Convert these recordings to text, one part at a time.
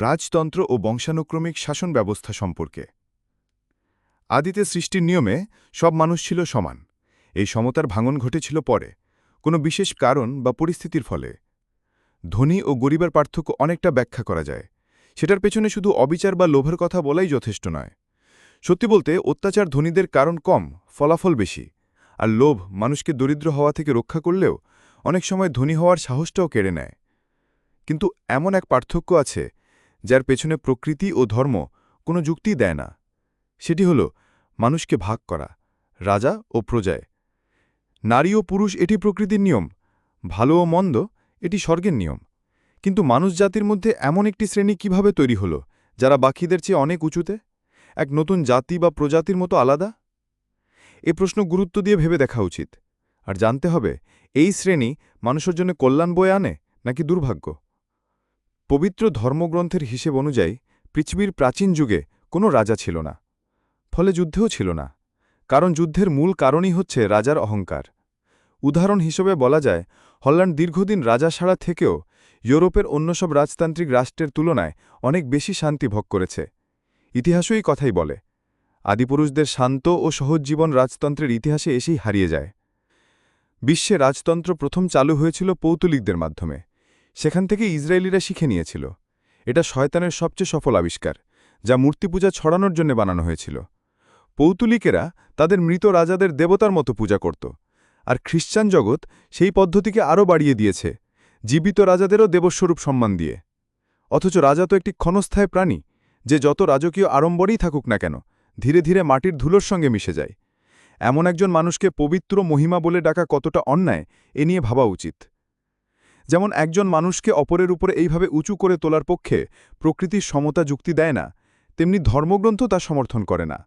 রাজতন্ত্র ও বংশানুক্রমিক শাসন ব্যবস্থা সম্পর্কে। আদিতে সৃষ্টির নিয়মে সব মানুষ ছিল সমান। এই সমতার ভাঙন ঘটেছিল পরে, কোনো বিশেষ কারণ বা পরিস্থিতির ফলে। ধনী ও গরিবের পার্থক্য অনেকটা ব্যাখ্যা করা যায়। সেটার পেছনে শুধু অবিচার বা লোভের কথা বলাই যথেষ্ট নয়। সত্যি বলতে, অত্যাচার ধনীদের কারণ কম, ফলাফল বেশি। আর লোভ মানুষকে দরিদ্র হওয়া থেকে রক্ষা করলেও অনেক সময় ধনী হওয়ার সাহসটাও কেড়ে নেয়। কিন্তু এমন এক পার্থক্য আছে যার পেছনে প্রকৃতি ও ধর্ম কোনো যুক্তিই দেয় না। সেটি হল মানুষকে ভাগ করা, রাজা ও প্রজায়। নারী ও পুরুষ এটি প্রকৃতির নিয়ম, ভালো ও মন্দ এটি স্বর্গের নিয়ম। কিন্তু মানুষ জাতির মধ্যে এমন একটি শ্রেণি কীভাবে তৈরি হল, যারা বাকিদের চেয়ে অনেক উঁচুতে? এক নতুন জাতি বা প্রজাতির মতো আলাদা? এ প্রশ্ন গুরুত্ব দিয়ে ভেবে দেখা উচিত। আর জানতে হবে, এই শ্রেণি মানুষের জন্য কল্যাণ বয়ে আনে নাকি দুর্ভাগ্য? পবিত্র ধর্মগ্রন্থের হিসেব অনুযায়ী পৃথিবীর প্রাচীন যুগে কোনো রাজা ছিল না, ফলে যুদ্ধেও ছিল না, কারণ যুদ্ধের মূল কারণই হচ্ছে রাজার অহংকার। উদাহরণ হিসেবে বলা যায়, হল্যান্ড দীর্ঘদিন রাজা ছাড়া থেকেও ইউরোপের অন্য সব রাজতান্ত্রিক রাষ্ট্রের তুলনায় অনেক বেশি শান্তি ভোগ করেছে। ইতিহাসও এই কথাই বলে, আদিপুরুষদের শান্ত ও সহজ জীবন রাজতন্ত্রের ইতিহাসে এসেই হারিয়ে যায়। বিশ্বে রাজতন্ত্র প্রথম চালু হয়েছিল পৌতুলিকদের মাধ্যমে। সেখান থেকে ইসরায়েলিরা শিখে নিয়েছিল। এটা শয়তানের সবচেয়ে সফল আবিষ্কার, যা মূর্তিপূজা ছড়ানোর জন্য বানানো হয়েছিল। পৌতুলিকেরা তাদের মৃত রাজাদের দেবতার মতো পূজা করত, আর খ্রিস্টান জগৎ সেই পদ্ধতিকে আরও বাড়িয়ে দিয়েছে, জীবিত রাজাদেরও দেবস্বরূপ সম্মান দিয়ে। অথচ রাজা তো একটি ক্ষণস্থায়ী প্রাণী, যে যত রাজকীয় আড়ম্বরেই থাকুক না কেন, ধীরে ধীরে মাটির ধুলোর সঙ্গে মিশে যায়। এমন একজন মানুষকে পবিত্র মহিমা বলে ডাকা কতটা অন্যায়, এ নিয়ে ভাবা উচিত। যেমন একজন মানুষকে অপরের উপরে এইভাবে উঁচু করে তোলার পক্ষে প্রকৃতির সমতা যুক্তি দেয় না, তেমনি ধর্মগ্রন্থ তা সমর্থন করে না।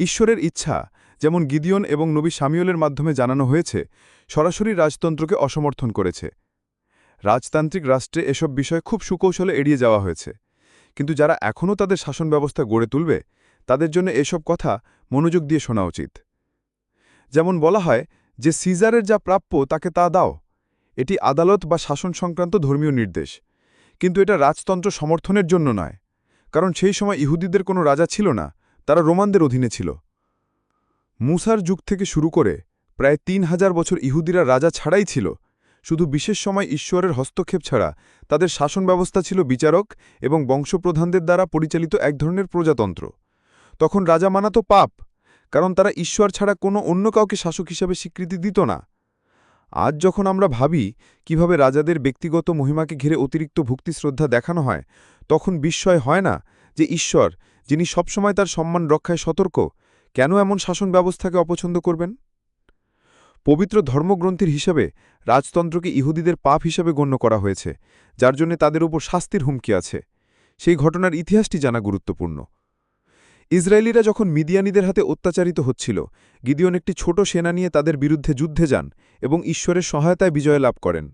ঈশ্বরের ইচ্ছা, যেমন গিদিয়ন এবং নবী সামিউলের মাধ্যমে জানানো হয়েছে, সরাসরি রাজতন্ত্রকে অসমর্থন করেছে। রাজতান্ত্রিক রাষ্ট্রে এসব বিষয় খুব সুকৌশলে এড়িয়ে যাওয়া হয়েছে। কিন্তু যারা এখনও তাদের শাসন ব্যবস্থা গড়ে তুলবে, তাদের জন্য এসব কথা মনোযোগ দিয়ে শোনা উচিত। যেমন বলা হয়, যে সিজারের যা প্রাপ্য তাকে তা দাও। এটি আদালত বা শাসন সংক্রান্ত ধর্মীয় নির্দেশ। কিন্তু এটা রাজতন্ত্র সমর্থনের জন্য নয়, কারণ সেই সময় ইহুদিদের কোনো রাজা ছিল না, তারা রোমানদের অধীনে ছিল। মুসার যুগ থেকে শুরু করে প্রায় তিন হাজার বছর ইহুদিরা রাজা ছাড়াই ছিল। শুধু বিশেষ সময় ঈশ্বরের হস্তক্ষেপ ছাড়া তাদের শাসন ব্যবস্থা ছিল বিচারক এবং বংশপ্রধানদের দ্বারা পরিচালিত এক ধরনের প্রজাতন্ত্র। তখন রাজা মানা তো পাপ, কারণ তারা ঈশ্বর ছাড়া কোনো অন্য কাউকে শাসক হিসাবে স্বীকৃতি দিত না। আজ যখন আমরা ভাবি কীভাবে রাজাদের ব্যক্তিগত মহিমাকে ঘিরে অতিরিক্ত ভক্তি শ্রদ্ধা দেখানো হয়, তখন বিস্ময় হয় না যে ঈশ্বর, যিনি সবসময় তার সম্মান রক্ষায় সতর্ক, কেন এমন শাসন ব্যবস্থাকে অপছন্দ করবেন? পবিত্র ধর্মগ্রন্থের হিসাবে রাজতন্ত্রকে ইহুদিদের পাপ হিসাবে গণ্য করা হয়েছে, যার জন্য তাদের উপর শাস্তির হুমকি আছে। সেই ঘটনার ইতিহাসটি জানা গুরুত্বপূর্ণ। ইসরায়েলিরা যখন মিদিয়ানিদের হাতে অত্যাচারিত হচ্ছিল, গিদিয়ন একটি ছোট সেনা নিয়ে তাদের বিরুদ্ধে যুদ্ধে যান এবং ঈশ্বরের সহায়তায় বিজয় লাভ করেন।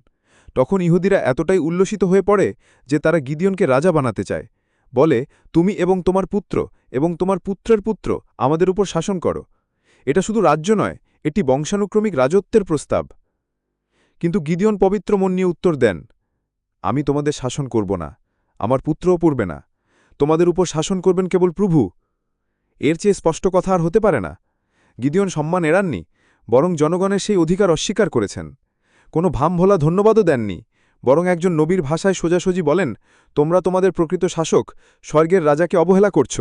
তখন ইহুদিরা এতটাই উল্লসিত হয়ে পড়ে যে তারা গিদিয়নকে রাজা বানাতে চায়। বলে, তুমি এবং তোমার পুত্র এবং তোমার পুত্রের পুত্র আমাদের উপর শাসন করো। এটা শুধু রাজ্য নয়, এটি বংশানুক্রমিক রাজত্বের প্রস্তাব। কিন্তু গিদিয়ন পবিত্র মন নিয়ে উত্তর দেন, আমি তোমাদের শাসন করব না, আমার পুত্রও পড়বে না। তোমাদের উপর শাসন করবেন কেবল প্রভু। এর চেয়ে স্পষ্ট কথা আর হতে পারে না। গিদিয়ন সম্মান এড়াননি, বরং জনগণের সেই অধিকার অস্বীকার করেছেন। কোনো ভামভোলা ধন্যবাদও দেননি, বরং একজন নবীর ভাষায় সোজাসুজি বলেন, তোমরা তোমাদের প্রকৃত শাসক, স্বর্গের রাজাকে অবহেলা করছ।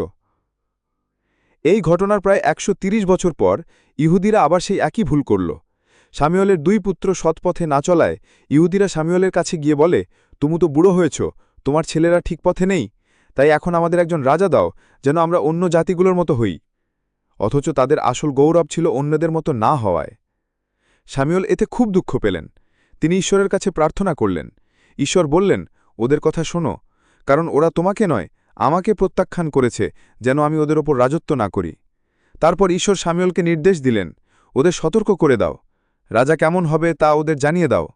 এই ঘটনার প্রায় একশো বছর পর ইহুদিরা আবার সেই একই ভুল করল। সামিয়লের দুই পুত্র সৎপথে না চলায় ইহুদিরা সামিয়লের কাছে গিয়ে বলে, তুমি তো বুড়ো হয়েছ, তোমার ছেলেরা ঠিক পথে নেই তাই এখন আমাদের একজন রাজা দাও, যেন আমরা অন্য জাতিগুলোর মতো হই। অথচ তাদের আসল গৌরব ছিল অন্যদের মতো না হওয়ায়। সামিউল এতে খুব দুঃখ পেলেন। তিনি ঈশ্বরের কাছে প্রার্থনা করলেন। ঈশ্বর বললেন, ওদের কথা শোনো, কারণ ওরা তোমাকে নয়, আমাকে প্রত্যাখ্যান করেছে, যেন আমি ওদের ওপর রাজত্ব না করি। তারপর ঈশ্বর সামিউলকে নির্দেশ দিলেন, ওদের সতর্ক করে দাও। রাজা কেমন হবে তা ওদের জানিয়ে দাও।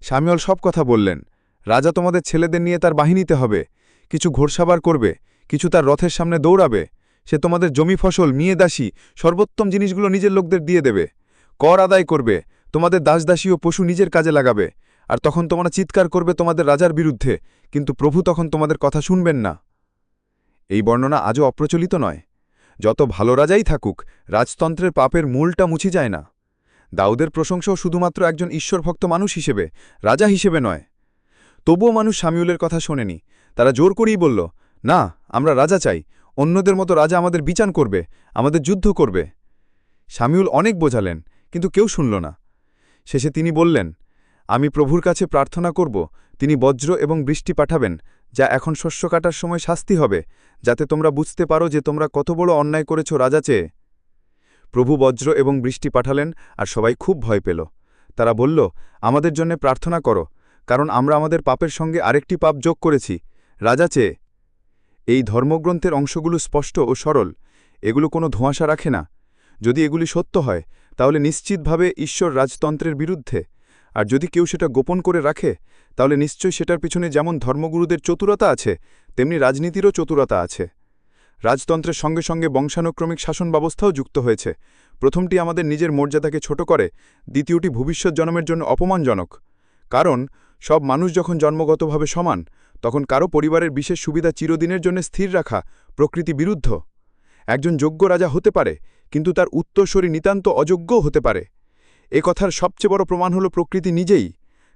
সামিউল সব কথা বললেন। রাজা তোমাদের ছেলেদের নিয়ে তার বাহিনীতে হবে। কিছু ঘোরসাবার করবে, কিছু তার রথের সামনে দৌড়াবে। সে তোমাদের জমি ফসল, মিয়ে দাসী, সর্বোত্তম জিনিসগুলো নিজের লোকদের দিয়ে দেবে। কর আদায় করবে, তোমাদের দাসদাসী ও পশু নিজের কাজে লাগাবে। আর তখন তোমরা চিৎকার করবে তোমাদের রাজার বিরুদ্ধে, কিন্তু প্রভু তখন তোমাদের কথা শুনবেন না। এই বর্ণনা আজও অপ্রচলিত নয়। যত ভালো রাজাই থাকুক, রাজতন্ত্রের পাপের মূলটা মুছি যায় না। দাউদের প্রশংসাও শুধুমাত্র একজন ঈশ্বরভক্ত মানুষ হিসেবে, রাজা হিসেবে নয়। তবুও মানুষ শামিউলের কথা শোনেনি। তারা জোর করেই বলল, না, আমরা রাজা চাই। অন্যদের মতো রাজা আমাদের বিচার করবে, আমাদের যুদ্ধ করবে। শামিউল অনেক বোঝালেন, কিন্তু কেউ শুনল না। শেষে তিনি বললেন, আমি প্রভুর কাছে প্রার্থনা করব, তিনি বজ্র এবং বৃষ্টি পাঠাবেন, যা এখন শস্য কাটার সময় শাস্তি হবে, যাতে তোমরা বুঝতে পারো যে তোমরা কত বড় অন্যায় করেছ রাজা চেয়ে। প্রভু বজ্র এবং বৃষ্টি পাঠালেন, আর সবাই খুব ভয় পেল। তারা বলল, আমাদের জন্য প্রার্থনা করো, কারণ আমরা আমাদের পাপের সঙ্গে আরেকটি পাপ যোগ করেছি রাজা চেয়ে এই ধর্মগ্রন্থের অংশগুলো স্পষ্ট ও সরল, এগুলো কোনো ধোঁয়াশা রাখে না। যদি এগুলি সত্য হয়, তাহলে নিশ্চিতভাবে ঈশ্বর রাজতন্ত্রের বিরুদ্ধে। আর যদি কেউ সেটা গোপন করে রাখে, তাহলে নিশ্চয়ই সেটার পিছনে যেমন ধর্মগুরুদের চতুরতা আছে, তেমনি রাজনীতিরও চতুরতা আছে। রাজতন্ত্রের সঙ্গে সঙ্গে বংশানুক্রমিক শাসন ব্যবস্থাও যুক্ত হয়েছে। প্রথমটি আমাদের নিজের মর্যাদাকে ছোট করে, দ্বিতীয়টি ভবিষ্যৎ জন্মের জন্য অপমানজনক। কারণ, সব মানুষ যখন জন্মগতভাবে সমান, তখন কারও পরিবারের বিশেষ সুবিধা চিরদিনের জন্য স্থির রাখা প্রকৃতি বিরুদ্ধ। একজন যোগ্য রাজা হতে পারে, কিন্তু তার উত্তরস্বরী নিতান্ত অযোগ্যও হতে পারে। এ কথার সবচেয়ে বড় প্রমাণ হল প্রকৃতি নিজেই,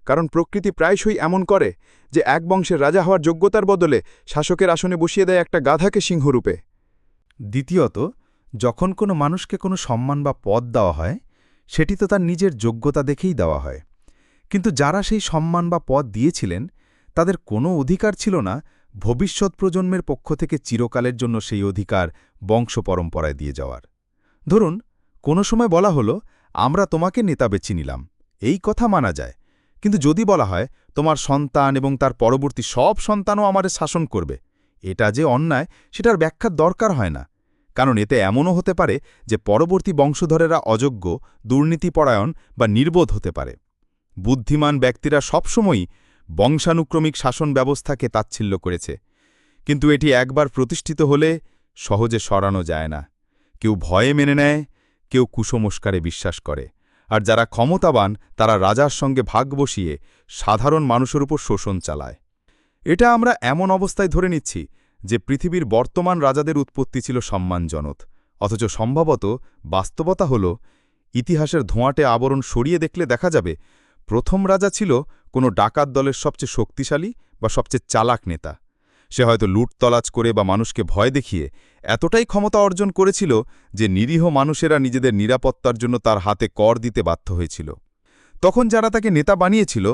কারণ প্রকৃতি প্রায়শই এমন করে যে এক বংশের রাজা হওয়ার যোগ্যতার বদলে শাসকের আসনে বসিয়ে দেয় একটা গাধাকে সিংহরূপে। দ্বিতীয়ত, যখন কোনো মানুষকে কোনো সম্মান বা পদ দেওয়া হয়, সেটি তো তার নিজের যোগ্যতা দেখেই দেওয়া হয়। কিন্তু যারা সেই সম্মান বা পদ দিয়েছিলেন, তাদের কোনো অধিকার ছিল না ভবিষ্যৎ প্রজন্মের পক্ষ থেকে চিরকালের জন্য সেই অধিকার বংশ পরম্পরায় দিয়ে যাওয়ার। ধরুন, কোনো সময় বলা হলো, আমরা তোমাকে নেতা বেছে নিলাম। এই কথা মানা যায়। কিন্তু যদি বলা হয়, তোমার সন্তান এবং তার পরবর্তী সব সন্তানও আমারে শাসন করবে। এটা যে অন্যায়, সেটার ব্যাখ্যার দরকার হয় না। কারণ এতে এমনও হতে পারে যে পরবর্তী বংশধরেরা অযোগ্য, দুর্নীতিপরায়ণ বা নির্বোধ হতে পারে। বুদ্ধিমান ব্যক্তিরা সবসময়ই বংশানুক্রমিক শাসন ব্যবস্থাকে তাচ্ছিল্য করেছে। কিন্তু এটি একবার প্রতিষ্ঠিত হলে সহজে সরানো যায় না। কেউ ভয়ে মেনে নেয়, কেউ কুসংস্কারে বিশ্বাস করে। আর যারা ক্ষমতাবান, তারা রাজার সঙ্গে ভাগ বসিয়ে সাধারণ মানুষের উপর শোষণ চালায়। এটা আমরা এমন অবস্থায় ধরে নিচ্ছি যে পৃথিবীর বর্তমান রাজাদের উৎপত্তি ছিল সম্মানজনক। অথচ সম্ভবত বাস্তবতা হল, ইতিহাসের ধোঁয়াটে আবরণ সরিয়ে দেখলে দেখা যাবে প্রথম রাজা ছিল কোনো ডাকাত দলের সবচেয়ে শক্তিশালী বা সবচেয়ে চালাক নেতা। সে হয়তো লুটতলাচ করে বা মানুষকে ভয় দেখিয়ে এতটাই ক্ষমতা অর্জন করেছিল যে নিরীহ মানুষেরা নিজেদের নিরাপত্তার জন্য তার হাতে কর দিতে বাধ্য হয়েছিল। তখন যারা তাকে নেতা বানিয়েছিল,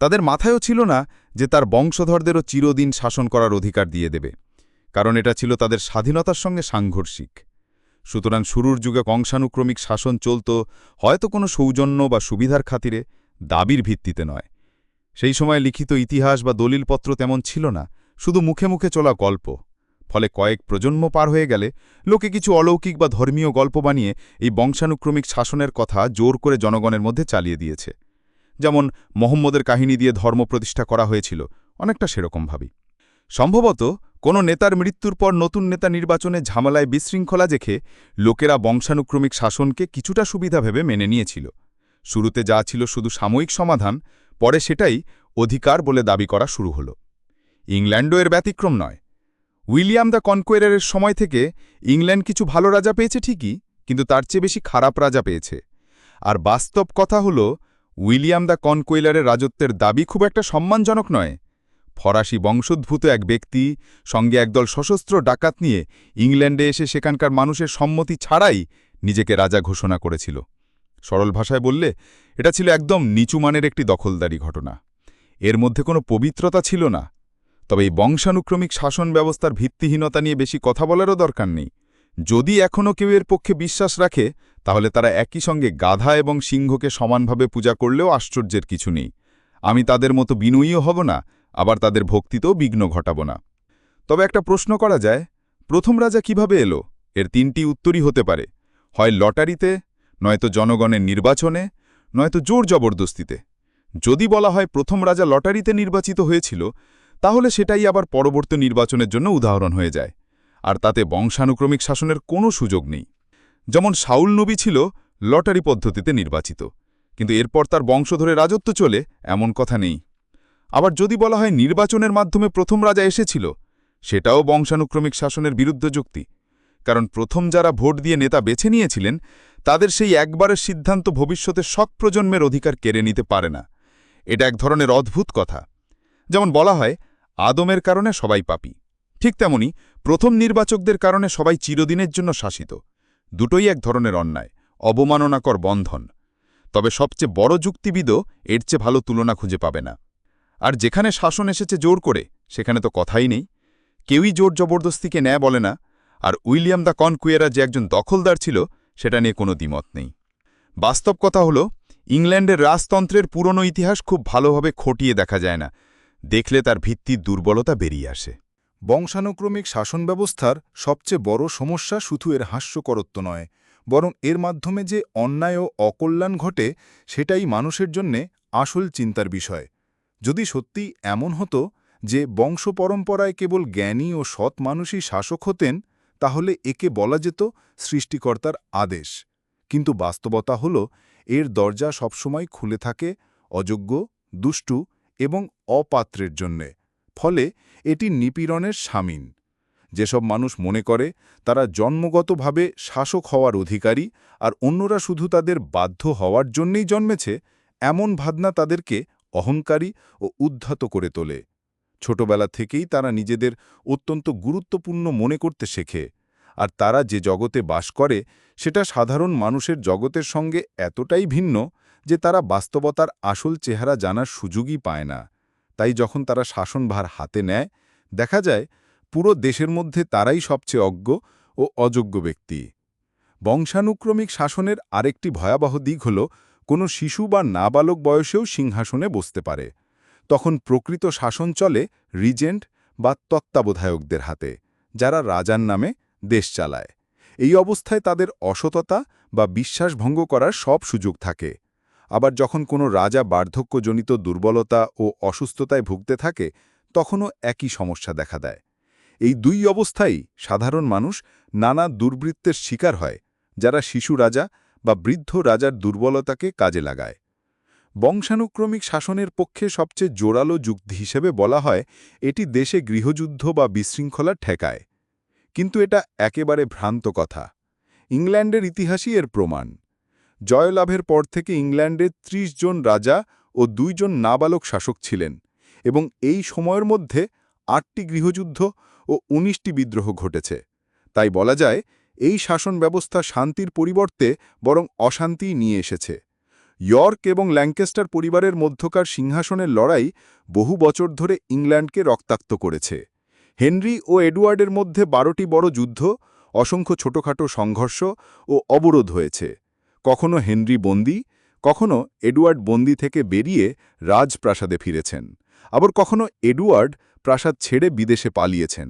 তাদের মাথায়ও ছিল না যে তার বংশধরদেরও চিরদিন শাসন করার অধিকার দিয়ে দেবে, কারণ এটা ছিল তাদের স্বাধীনতার সঙ্গে সাংঘর্ষিক। সুতরাং শুরুর যুগে কংসানুক্রমিক শাসন চলত, হয়তো কোনো সৌজন্য বা সুবিধার খাতিরে দাবির ভিত্তিতে নয়। সেই সময় লিখিত ইতিহাস বা দলিলপত্র তেমন ছিল না, শুধু মুখে মুখে চলা গল্প। ফলে কয়েক প্রজন্ম পার হয়ে গেলে লোকে কিছু অলৌকিক বা ধর্মীয় গল্প বানিয়ে এই বংশানুক্রমিক শাসনের কথা জোর করে জনগণের মধ্যে চালিয়ে দিয়েছে। যেমন মোহাম্মদের কাহিনী দিয়ে ধর্ম প্রতিষ্ঠা করা হয়েছিল, অনেকটা সেরকম ভাবি সম্ভবত কোনো নেতার মৃত্যুর পর নতুন নেতা নির্বাচনে ঝামেলায় বিশৃঙ্খলা দেখে লোকেরা বংশানুক্রমিক শাসনকে কিছুটা সুবিধা ভেবে মেনে নিয়েছিল। শুরুতে যা ছিল শুধু সাময়িক সমাধান, পরে সেটাই অধিকার বলে দাবি করা শুরু হল। ইংল্যান্ডও এর ব্যতিক্রম নয়। উইলিয়াম দ্য কনকোয়ারের সময় থেকে ইংল্যান্ড কিছু ভালো রাজা পেয়েছে ঠিকই, কিন্তু তার চেয়ে বেশি খারাপ রাজা পেয়েছে। আর বাস্তব কথা হল, উইলিয়াম দ্য কনকোয়েলারের রাজত্বের দাবি খুব একটা সম্মানজনক নয়। ফরাসি বংশোদ্ভূত এক ব্যক্তি, সঙ্গে একদল সশস্ত্র ডাকাত নিয়ে ইংল্যান্ডে এসে সেখানকার মানুষের সম্মতি ছাড়াই নিজেকে রাজা ঘোষণা করেছিল। সরল ভাষায় বললে, এটা ছিল একদম নিচুমানের একটি দখলদারি ঘটনা। এর মধ্যে কোনো পবিত্রতা ছিল না। তবে এই বংশানুক্রমিক শাসন ব্যবস্থার ভিত্তিহীনতা নিয়ে বেশি কথা বলারও দরকার নেই। যদি এখনও কেউ এর পক্ষে বিশ্বাস রাখে, তাহলে তারা একই সঙ্গে গাধা এবং সিংহকে সমানভাবে পূজা করলেও আশ্চর্যের কিছু নেই। আমি তাদের মতো বিনয়ীও হব না, আবার তাদের ভক্তিতেও বিঘ্ন ঘটাব না। তবে একটা প্রশ্ন করা যায়, প্রথম রাজা কীভাবে এলো? এর তিনটি উত্তরই হতে পারে। হয় লটারিতে নয়তো জনগণের নির্বাচনে, নয়তো জোর জবরদস্তিতে। যদি বলা হয় প্রথম রাজা লটারিতে নির্বাচিত হয়েছিল, তাহলে সেটাই আবার পরবর্তী নির্বাচনের জন্য উদাহরণ হয়ে যায়। আর তাতে বংশানুক্রমিক শাসনের কোনো সুযোগ নেই। যেমন শাউল নবী ছিল লটারি পদ্ধতিতে নির্বাচিত, কিন্তু এরপর তার বংশ ধরে রাজত্ব চলে এমন কথা নেই। আবার যদি বলা হয় নির্বাচনের মাধ্যমে প্রথম রাজা এসেছিল, সেটাও বংশানুক্রমিক শাসনের বিরুদ্ধ যুক্তি। কারণ প্রথম যারা ভোট দিয়ে নেতা বেছে নিয়েছিলেন তাদের সেই একবারের সিদ্ধান্ত ভবিষ্যতে শক প্রজন্মের অধিকার কেড়ে নিতে পারে না। এটা এক ধরনের অদ্ভুত কথা। যেমন বলা হয়, আদমের কারণে সবাই পাপী। ঠিক তেমনি প্রথম নির্বাচকদের কারণে সবাই চিরদিনের জন্য শাসিত। দুটোই এক ধরনের অন্যায়, অবমাননাকর বন্ধন। তবে সবচেয়ে বড় যুক্তিবিদও এর চেয়ে ভালো তুলনা খুঁজে পাবে না। আর যেখানে শাসন এসেছে জোর করে, সেখানে তো কথাই নেই। কেউই জোর জবরদস্তিকে ন্যায় বলে না। আর উইলিয়াম দ্য কনকুয়েরা যে একজন দখলদার ছিল সেটা নিয়ে কোনো দ্বিমত নেই। বাস্তব কথা হল, ইংল্যান্ডের রাজতন্ত্রের পুরনো ইতিহাস খুব ভালোভাবে খটিয়ে দেখা যায় না। দেখলে তার ভিত্তির দুর্বলতা বেরিয়ে আসে। বংশানুক্রমিক শাসন ব্যবস্থার সবচেয়ে বড় সমস্যা শুধু এর হাস্যকরত্ব নয়, বরং এর মাধ্যমে যে অন্যায় ও অকল্যাণ ঘটে, সেটাই মানুষের জন্যে আসল চিন্তার বিষয়। যদি সত্যি এমন হতো যে বংশ পরম্পরায় কেবল জ্ঞানী ও সৎ মানুষই শাসক হতেন তাহলে একে বলা যেত সৃষ্টিকর্তার আদেশ। কিন্তু বাস্তবতা হল, এর দরজা সবসময় খুলে থাকে অযোগ্য, দুষ্টু এবং অপাত্রের জন্যে। ফলে এটি নিপীড়নের সামিন যেসব মানুষ মনে করে, তারা জন্মগতভাবে শাসক হওয়ার অধিকারী আর অন্যরা শুধু তাদের বাধ্য হওয়ার জন্যেই জন্মেছে, এমন ভাবনা তাদেরকে অহংকারী ও উদ্ধত করে তোলে। ছোটবেলা থেকেই তারা নিজেদের অত্যন্ত গুরুত্বপূর্ণ মনে করতে শেখে। আর তারা যে জগতে বাস করে, সেটা সাধারণ মানুষের জগতের সঙ্গে এতটাই ভিন্ন যে তারা বাস্তবতার আসল চেহারা জানার সুযোগই পায় না। তাই যখন তারা শাসনভার হাতে নেয়, দেখা যায় পুরো দেশের মধ্যে তারাই সবচেয়ে অজ্ঞ ও অযোগ্য ব্যক্তি। বংশানুক্রমিক শাসনের আরেকটি ভয়াবহ দিক হল, কোনো শিশু বা নাবালক বয়সেও সিংহাসনে বসতে পারে। তখন প্রকৃত শাসন চলে রিজেন্ট বা তত্ত্বাবধায়কদের হাতে, যারা রাজার নামে দেশ চালায়। এই অবস্থায় তাদের অসততা বা বিশ্বাসভঙ্গ করার সব সুযোগ থাকে। আবার যখন কোনো রাজা বার্ধক্যজনিত দুর্বলতা ও অসুস্থতায় ভুগতে থাকে, তখনও একই সমস্যা দেখা দেয়। এই দুই অবস্থায় সাধারণ মানুষ নানা দুর্বৃত্তের শিকার হয়, যারা শিশু রাজা বা বৃদ্ধ রাজার দুর্বলতাকে কাজে লাগায়। বংশানুক্রমিক শাসনের পক্ষে সবচেয়ে জোরালো যুক্তি হিসেবে বলা হয়, এটি দেশে গৃহযুদ্ধ বা বিশৃঙ্খলা ঠেকায়। কিন্তু এটা একেবারে ভ্রান্ত কথা। ইংল্যান্ডের ইতিহাসই এর প্রমাণ। জয়লাভের পর থেকে ইংল্যান্ডে ৩০ জন রাজা ও দুইজন নাবালক শাসক ছিলেন এবং এই সময়ের মধ্যে আটটি গৃহযুদ্ধ ও ১৯টি বিদ্রোহ ঘটেছে। তাই বলা যায়, এই শাসন ব্যবস্থা শান্তির পরিবর্তে বরং অশান্তিই নিয়ে এসেছে। ইয়র্ক এবং ল্যাঙ্কেস্টার পরিবারের মধ্যকার সিংহাসনের লড়াই বহু বছর ধরে ইংল্যান্ডকে রক্তাক্ত করেছে। হেনরি ও এডওয়ার্ডের মধ্যে বারোটি বড় যুদ্ধ, অসংখ্য ছোটখাটো সংঘর্ষ ও অবরোধ হয়েছে। কখনো হেনরি বন্দি, কখনো এডওয়ার্ড বন্দি থেকে বেরিয়ে রাজপ্রাসাদে ফিরেছেন। আবার কখনো এডওয়ার্ড প্রাসাদ ছেড়ে বিদেশে পালিয়েছেন।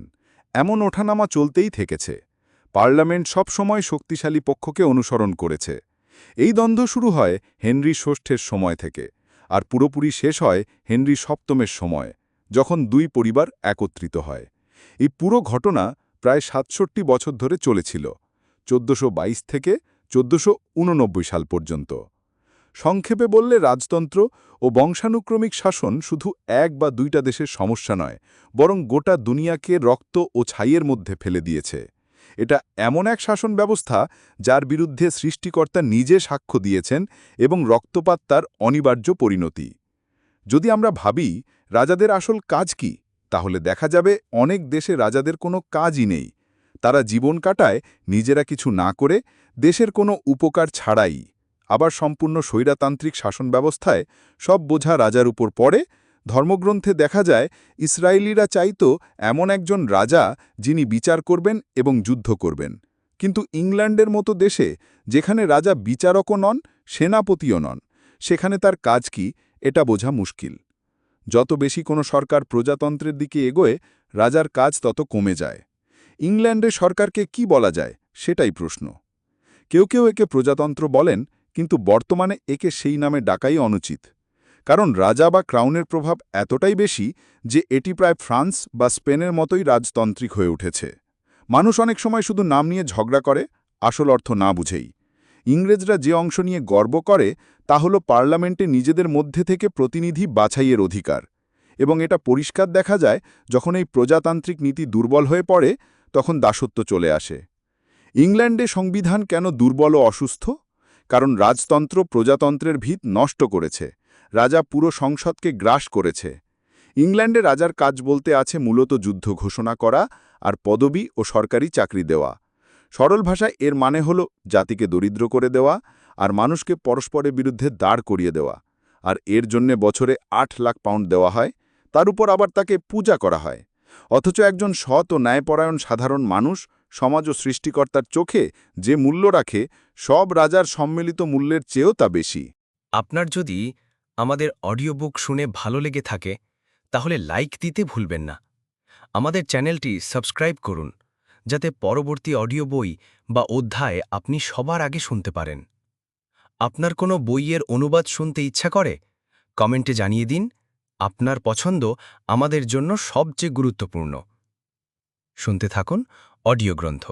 এমন ওঠানামা চলতেই থেকেছে। পার্লামেন্ট সবসময় শক্তিশালী পক্ষকে অনুসরণ করেছে। এই দ্বন্দ্ব শুরু হয় হেনরি ষষ্ঠের সময় থেকে, আর পুরোপুরি শেষ হয় হেনরি সপ্তমের সময়, যখন দুই পরিবার একত্রিত হয়। এই পুরো ঘটনা প্রায় সাতষট্টি বছর ধরে চলেছিল, চোদ্দশো থেকে চোদ্দশো সাল পর্যন্ত। সংক্ষেপে বললে রাজতন্ত্র ও বংশানুক্রমিক শাসন শুধু এক বা দুইটা দেশের সমস্যা নয়, বরং গোটা দুনিয়াকে রক্ত ও ছাইয়ের মধ্যে ফেলে দিয়েছে। এটা এমন এক শাসন ব্যবস্থা যার বিরুদ্ধে সৃষ্টিকর্তা নিজে সাক্ষ্য দিয়েছেন এবং রক্তপাত তার অনিবার্য পরিণতি। যদি আমরা ভাবি, রাজাদের আসল কাজ কি, তাহলে দেখা যাবে অনেক দেশে রাজাদের কোনো কাজই নেই। তারা জীবন কাটায়, নিজেরা কিছু না করে, দেশের কোনো উপকার ছাড়াই। আবার সম্পূর্ণ স্বৈরাতান্ত্রিক শাসন ব্যবস্থায় সব বোঝা রাজার উপর পড়ে ধর্মগ্রন্থে দেখা যায়, ইসরায়েলিরা চাইত এমন একজন রাজা যিনি বিচার করবেন এবং যুদ্ধ করবেন। কিন্তু ইংল্যান্ডের মতো দেশে, যেখানে রাজা বিচারকও নন, সেনাপতিও নন, সেখানে তার কাজ কি, এটা বোঝা মুশকিল। যত বেশি কোনো সরকার প্রজাতন্ত্রের দিকে এগোয়, রাজার কাজ তত কমে যায়। ইংল্যান্ডে সরকারকে কি বলা যায়, সেটাই প্রশ্ন। কেউ কেউ একে প্রজাতন্ত্র বলেন, কিন্তু বর্তমানে একে সেই নামে ডাকাই অনুচিত। কারণ রাজা বা ক্রাউনের প্রভাব এতটাই বেশি যে এটি প্রায় ফ্রান্স বা স্পেনের মতোই রাজতান্ত্রিক হয়ে উঠেছে। মানুষ অনেক সময় শুধু নাম নিয়ে ঝগড়া করে, আসল অর্থ না বুঝেই। ইংরেজরা যে অংশ নিয়ে গর্ব করে, তা হল পার্লামেন্টে নিজেদের মধ্যে থেকে প্রতিনিধি বাছাইয়ের অধিকার। এবং এটা পরিষ্কার দেখা যায়, যখন এই প্রজাতান্ত্রিক নীতি দুর্বল হয়ে পড়ে, তখন দাসত্ব চলে আসে। ইংল্যান্ডে সংবিধান কেন দুর্বল ও অসুস্থ? কারণ রাজতন্ত্র প্রজাতন্ত্রের ভিত নষ্ট করেছে। রাজা পুরো সংসদকে গ্রাস করেছে। ইংল্যান্ডে রাজার কাজ বলতে আছে মূলত যুদ্ধ ঘোষণা করা আর পদবি ও সরকারি চাকরি দেওয়া। সরল ভাষায় এর মানে হল জাতিকে দরিদ্র করে দেওয়া আর মানুষকে পরস্পরের বিরুদ্ধে দাঁড় করিয়ে দেওয়া। আর এর জন্যে বছরে আট লাখ পাউন্ড দেওয়া হয়, তার উপর আবার তাকে পূজা করা হয়। অথচ একজন সৎ ও ন্যায়পরায়ণ সাধারণ মানুষ, সমাজ ও সৃষ্টিকর্তার চোখে যে মূল্য রাখে, সব রাজার সম্মিলিত মূল্যের চেয়েও তা বেশি। আপনার যদি আমাদের অডিও বুক শুনে ভালো লেগে থাকে, তাহলে লাইক দিতে ভুলবেন না। আমাদের চ্যানেলটি সাবস্ক্রাইব করুন, যাতে পরবর্তী অডিও বই বা অধ্যায় আপনি সবার আগে শুনতে পারেন। আপনার কোনো বইয়ের অনুবাদ শুনতে ইচ্ছা করে, কমেন্টে জানিয়ে দিন, আপনার পছন্দ আমাদের জন্য সবচেয়ে গুরুত্বপূর্ণ। শুনতে থাকুন অডিও গ্রন্থ।